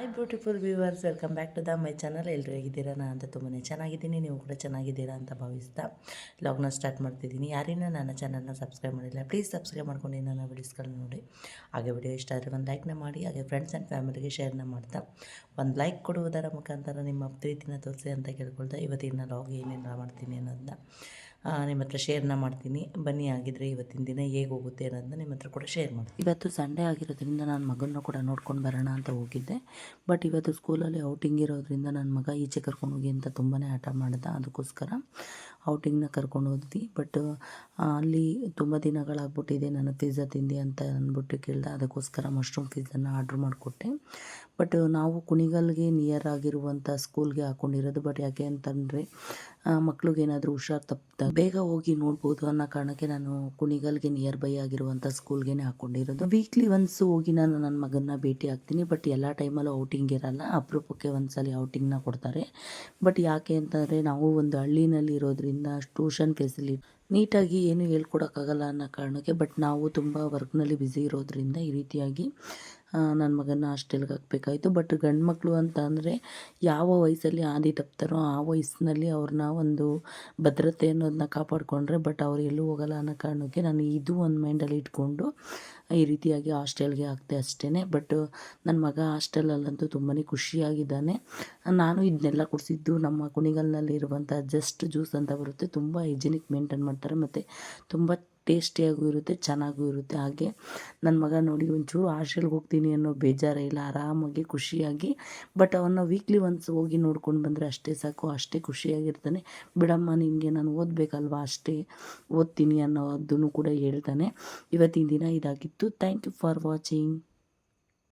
Hi beautiful viewers welcome back to the my channel ಎಲ್ಲರೂ ಹೇಗಿದ್ದೀರಾ? ನಾನು ಅಂತ ತುಂಬಾ ಚೆನ್ನಾಗಿದ್ದೀನಿ. ನೀವು ಕೂಡ ಚೆನ್ನಾಗಿದ್ದೀರಾ ಅಂತ ಭಾವಿಸ್ತಾ ಲಾಗ್ನ ಸ್ಟಾರ್ಟ್ ಮಾಡ್ತಿದ್ದೀನಿ. ಯಾರಿನ ನನ್ನ ಚಾನಲ್ನ ಸಬ್ಸ್ಕ್ರೈಬ್ ಮಾಡಿಲ್ಲ ಪ್ಲೀಸ್ ಸಬ್ಸ್ಕ್ರೈಬ್ ಮಾಡ್ಕೊಂಡು ನನ್ನ ವಿಡಿಯೋಸ್ಗಳನ್ನ ನೋಡಿ. ಹಾಗೆ ವಿಡಿಯೋ ಇಷ್ಟ ಆದರೆ ಒಂದು ಲೈಕ್ನ ಮಾಡಿ, ಹಾಗೆ ಫ್ರೆಂಡ್ಸ್ ಆ್ಯಂಡ್ ಫ್ಯಾಮಿಲಿಗೆ ಶೇರ್ನ ಮಾಡ್ತಾ ಒಂದು ಲೈಕ್ ಕೊಡುವುದರ ಮುಖಾಂತರ ನಿಮ್ಮ ಪ್ರೀತಿನ ತೋರಿಸಿ ಅಂತ ಕೇಳ್ಕೊಳ್ತಾ ಇವತ್ತಿನ ಲಾಗ್ ಏನೇನು ಮಾಡ್ತೀನಿ ಅನ್ನೋದನ್ನ. ನಿಮ್ಮ ಹತ್ರ ಶೇರ್ನ ಮಾಡ್ತೀನಿ. ಬನ್ನಿ ಆಗಿದ್ರೆ ಇವತ್ತಿನ ದಿನ ಹೇಗೆ ಹೋಗುತ್ತೆ ಅನ್ನೋದನ್ನ ನಿಮ್ಮ ಹತ್ರ ಕೂಡ ಶೇರ್ ಮಾಡ್ತೀನಿ. ಇವತ್ತು ಸಂಡೇ ಆಗಿರೋದ್ರಿಂದ ನಾನು ಮಗನ ಕೂಡ ನೋಡ್ಕೊಂಡು ಬರೋಣ ಅಂತ ಹೋಗಿದ್ದೆ. ಬಟ್ ಇವತ್ತು ಸ್ಕೂಲಲ್ಲಿ ಔಟಿಂಗ್ ಇರೋದ್ರಿಂದ ನನ್ನ ಮಗ ಈಚೆ ಕರ್ಕೊಂಡು ಹೋಗಿ ಅಂತ ತುಂಬಾ ಹಠ ಮಾಡ್ದೆ. ಅದಕ್ಕೋಸ್ಕರ ಔಟಿಂಗ್ನ ಕರ್ಕೊಂಡು ಹೋದ್ವಿ. ಬಟ್ ಅಲ್ಲಿ ತುಂಬ ದಿನಗಳಾಗ್ಬಿಟ್ಟಿದೆ ನಾನು ಪಿಜ್ಜಾ ತಿಂದು ಅಂತ ಅಂದ್ಬಿಟ್ಟು ಕೇಳ್ದೆ, ಅದಕ್ಕೋಸ್ಕರ ಮಶ್ರೂಮ್ ಪಿಜ್ಜಾನ ಆರ್ಡ್ರ್ ಮಾಡಿಕೊಟ್ಟೆ. ಬಟ್ ನಾವು ಕುಣಿಗಲ್ಗೆ ನಿಯರ್ ಆಗಿರುವಂಥ ಸ್ಕೂಲ್ಗೆ ಹಾಕ್ಕೊಂಡಿರೋದು ಬಟ್ ಯಾಕೆ ಅಂತಂದರೆ ಮಕ್ಳಿಗೆ ಏನಾದರೂ ಹುಷಾರು ತಪ್ಪಿದ ಬೇಗ ಹೋಗಿ ನೋಡ್ಬೋದು ಅನ್ನೋ ಕಾರಣಕ್ಕೆ ನಾನು ಕುಣಿಗಲ್ಗೆ ನಿಯರ್ ಬೈ ಆಗಿರುವಂಥ ಸ್ಕೂಲ್ಗೆ ಹಾಕ್ಕೊಂಡಿರೋದು ವೀಕ್ಲಿ ಒನ್ಸ್ ಹೋಗಿ ನಾನು ನನ್ನ ಮಗನ್ನ ಭೇಟಿ ಆಗ್ತೀನಿ. ಬಟ್ ಎಲ್ಲ ಟೈಮಲ್ಲೂ ಔಟಿಂಗ್ ಇರಲ್ಲ. ಅಪರೂಪಕ್ಕೆ ಒಂದ್ಸಲಿ ಔಟಿಂಗ್ನ ಕೊಡ್ತಾರೆ. ಬಟ್ ಯಾಕೆ ಅಂತಂದರೆ, ನಾವು ಒಂದು ಹಳ್ಳಿನಲ್ಲಿ ಇರೋದ್ರಿಂದ ಟ್ಯೂಷನ್ ಫೆಸಿಲಿಟಿ ನೀಟಾಗಿ ಏನು ಹೇಳ್ಕೊಡೋಕ್ಕಾಗಲ್ಲ ಅನ್ನೋ ಕಾರಣಕ್ಕೆ, ಬಟ್ ನಾವು ತುಂಬ ವರ್ಕ್ನಲ್ಲಿ ಬ್ಯುಸಿ ಇರೋದ್ರಿಂದ ಈ ರೀತಿಯಾಗಿ ನನ್ನ ಮಗನ ಹಾಸ್ಟೆಲ್ಗೆ ಹಾಕಬೇಕಾಯ್ತು. ಬಟ್ ಗಂಡು ಮಕ್ಕಳು ಅಂತ ಅಂದರೆ ಯಾವ ವಯಸ್ಸಲ್ಲಿ ಆದಿ ತಪ್ತಾರೋ ಆ ವಯಸ್ಸಿನಲ್ಲಿ ಅವ್ರನ್ನ ಒಂದು ಭದ್ರತೆ ಅನ್ನೋದನ್ನ ಕಾಪಾಡಿಕೊಂಡ್ರೆ ಬಟ್ ಅವ್ರು ಎಲ್ಲೂ ಹೋಗಲ್ಲ ಅನ್ನೋ ಕಾರಣಕ್ಕೆ ನಾನು ಇದು ಒಂದು ಮೈಂಡಲ್ಲಿ ಇಟ್ಕೊಂಡು ಈ ರೀತಿಯಾಗಿ ಹಾಸ್ಟೆಲ್ಗೆ ಹಾಕ್ತೆ ಅಷ್ಟೇ ಬಟ್ ನನ್ನ ಮಗ ಹಾಸ್ಟೆಲಲ್ಲಂತೂ ತುಂಬಾ ಖುಷಿಯಾಗಿದ್ದಾನೆ. ನಾನು ಇದನ್ನೆಲ್ಲ ಕುಡಿಸಿದ್ದು ನಮ್ಮ ಕುಣಿಗಲ್ನಲ್ಲಿ ಇರುವಂಥ ಜಸ್ಟ್ ಜ್ಯೂಸ್ ಅಂತ ಬರುತ್ತೆ. ತುಂಬ ಹೈಜಿನಿಕ್ ಮೇಂಟೈನ್ ಮಾಡ್ತಾರೆ. ಮತ್ತು ತುಂಬ ಟೇಸ್ಟಿಯಾಗೂ ಇರುತ್ತೆ, ಚೆನ್ನಾಗೂ ಇರುತ್ತೆ. ಹಾಗೆ ನನ್ನ ಮಗ ನೋಡಿ ಒಂಚೂರು ಹಾಸ್ಟೆಲ್ಗೆ ಹೋಗ್ತೀನಿ ಅನ್ನೋ ಬೇಜಾರೇ ಇಲ್ಲ. ಆರಾಮಾಗಿ ಖುಷಿಯಾಗಿ ಬಟ್ ಅವನ್ನ ವೀಕ್ಲಿ ಒನ್ಸ್ ಹೋಗಿ ನೋಡ್ಕೊಂಡು ಬಂದರೆ ಅಷ್ಟೇ ಸಾಕು, ಅಷ್ಟೇ ಖುಷಿಯಾಗಿರ್ತಾನೆ. ಬಿಡಮ್ಮ ನಿನಗೆ ನಾನು ಓದಬೇಕಲ್ವಾ ಅಷ್ಟೇ? ಓದ್ತೀನಿ ಅನ್ನೋದನ್ನು ಕೂಡ ಹೇಳ್ತಾನೆ. ಇವತ್ತಿನ ದಿನ ಇದಾಗಿತ್ತು. Thank you for watching